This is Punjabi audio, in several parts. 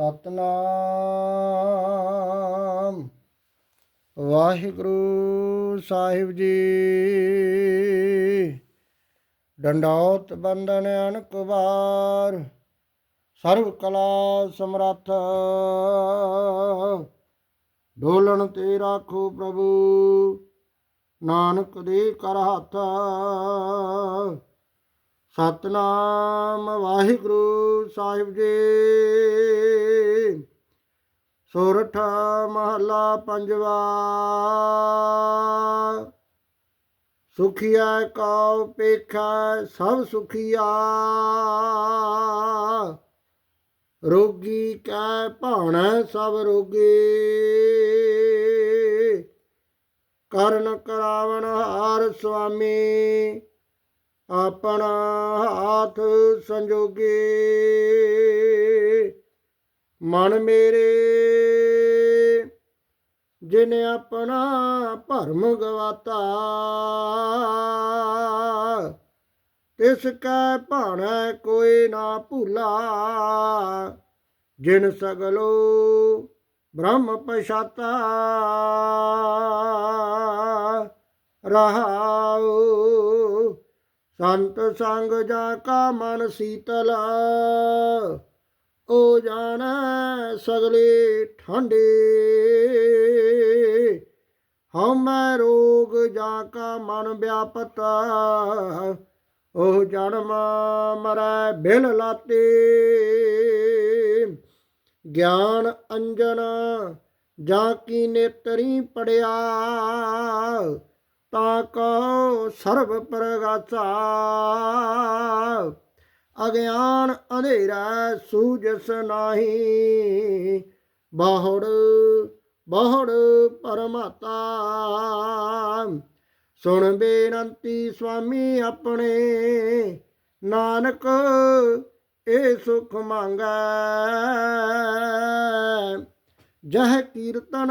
ਸਤਨਾਮ। ਵਾਹਿਗੁਰੂ ਸਾਹਿਬ ਜੀ। ਡੰਡੌਤ ਬੰਦਨ ਅਨਕ ਵਾਰ। ਸਰਵ ਕਲਾ ਸਮਰੱਥ। ਢੋਲਣ ਤੇ ਰਾਖੋ ਪ੍ਰਭੂ। ਨਾਨਕ ਦੇ ਕਰ ਹੱਥ। ਸਤਨਾਮ ਵਾਹਿਗੁਰੂ ਸਾਹਿਬ ਜੀ। ਸੋਰਠ ਮਹਲਾ ਪੰਜਵਾ। ਸੁਖੀਆ ਕਉ ਪੇਖਾ, ਸਭ ਸੁਖੀਆ। ਰੋਗੀ ਕੈ ਭਾਣੈ, ਸਭ ਰੋਗੀ। ਕਰਨ ਕਰਾਵਣ ਹਾਰ ਸੁਆਮੀ। ਆਪਣਾ ਹਾਥ ਸੰਜੋਗੇ। ਮਨ ਮੇਰੇ, ਜਿਨ ਆਪਣਾ ਭਰਮ ਗਵਾਤਾ, ਤਿਸ ਕੈ ਭਾਣੈ ਕੋਈ ਨਾ ਭੁਲਾ। ਜਿਨ ਸਗਲੋ ਬ੍ਰਹਮ ਪਛਾਤਾ, ਰਹਾਉ। ਸੰਤ ਸੰਗ ਜਾ ਕਾ ਮਨ ਸੀਤਲ। ਓ ਜਾਣੈ ਸਗਲੇ ਠੰਡੇ। ਹਉਮੈ ਰੋਗ ਜਾ ਕਾ ਮਨ ਵਿਆਪਤ। ਉਹ ਜਨਮ ਮਰੈ ਬਿਲ ਲਾਤੇ। ਗਿਆਨ ਅੰਜਨ ਜਾ ਕੀ ਨੇਤਰੀ ਪੜਿਆ। ਤਾ ਕੋ ਸਰਬ ਪ੍ਰਗਾਸਾ ਅਗਿਆਨ ਅਧੇਰਾ ਸੂਜਸ ਨਾਹੀ ਬਾਹੜ ਬਾਹੜ ਪਰਮਾਤਾ ਸੁਣ ਬੇਨੰਤੀ ਸੁਆਮੀ ਆਪਣੇ। ਨਾਨਕ ਇਹ ਸੁਖ ਮੰਗੈ। ਜਹ ਕੀਰਤਨ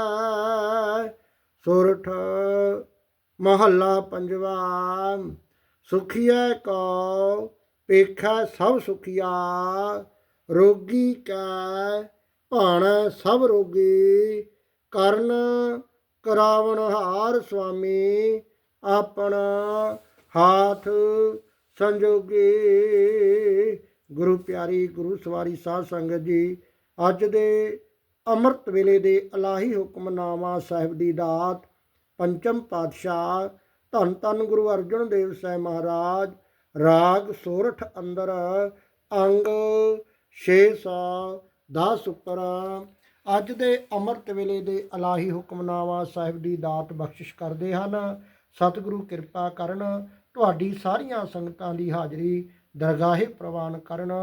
ਸੁਰਠ ਮਹੱਲਾ ਪੰਜਵਾ, ਸੁਖੀਐ ਕੋ ਪੇਖਾ ਸਭ ਸੁਖੀਆ, ਰੋਗੀ ਕੈ ਭਾਣਾ ਸਭ ਰੋਗੀ, ਕਰਨ ਕਰਾਵਣ ਹਾਰ ਸੁਆਮੀ, ਆਪਣਾ ਹਾਥ ਸੰਜੋਗੇ। ਗੁਰੂ ਪਿਆਰੀ ਗੁਰੂ ਸਵਾਰੀ ਸਾਧ ਸੰਗਤ ਜੀ, ਅੱਜ ਦੇ ਅੰਮ੍ਰਿਤ ਵੇਲੇ ਦੇ ਅਲਾਹੀ ਹੁਕਮਨਾਮਾ ਸਾਹਿਬ ਦੀ ਦਾਤ, ਪੰਚਮ ਪਾਤਸ਼ਾਹ, ਧੰਨ ਧੰਨ ਗੁਰੂ ਅਰਜਨ ਦੇਵ ਸਾਹਿਬ ਮਹਾਰਾਜ, ਰਾਗ ਸੋਰਠ ਅੰਦਰ, ਅੰਗ 610 ਉੱਪਰ। ਅੱਜ ਦੇ ਅੰਮ੍ਰਿਤ ਵੇਲੇ ਦੇ ਅਲਾਹੀ ਹੁਕਮਨਾਮਾ ਸਾਹਿਬ ਦੀ ਦਾਤ ਬਖਸ਼ਿਸ਼ ਕਰਦੇ ਹਨ। ਸਤਿਗੁਰੂ ਕਿਰਪਾ ਕਰਨ, ਤੁਹਾਡੀ ਸਾਰੀਆਂ ਸੰਗਤਾਂ ਦੀ ਹਾਜ਼ਰੀ ਦਰਗਾਹੇ ਪ੍ਰਵਾਨ ਕਰਨ।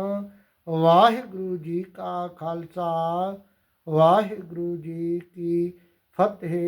ਵਾਹਿਗੁਰੂ ਜੀ ਕਾ ਖਾਲਸਾ। ਵਾਹਿਗੁਰੂ ਜੀ ਕੀ ਫਤਿਹ।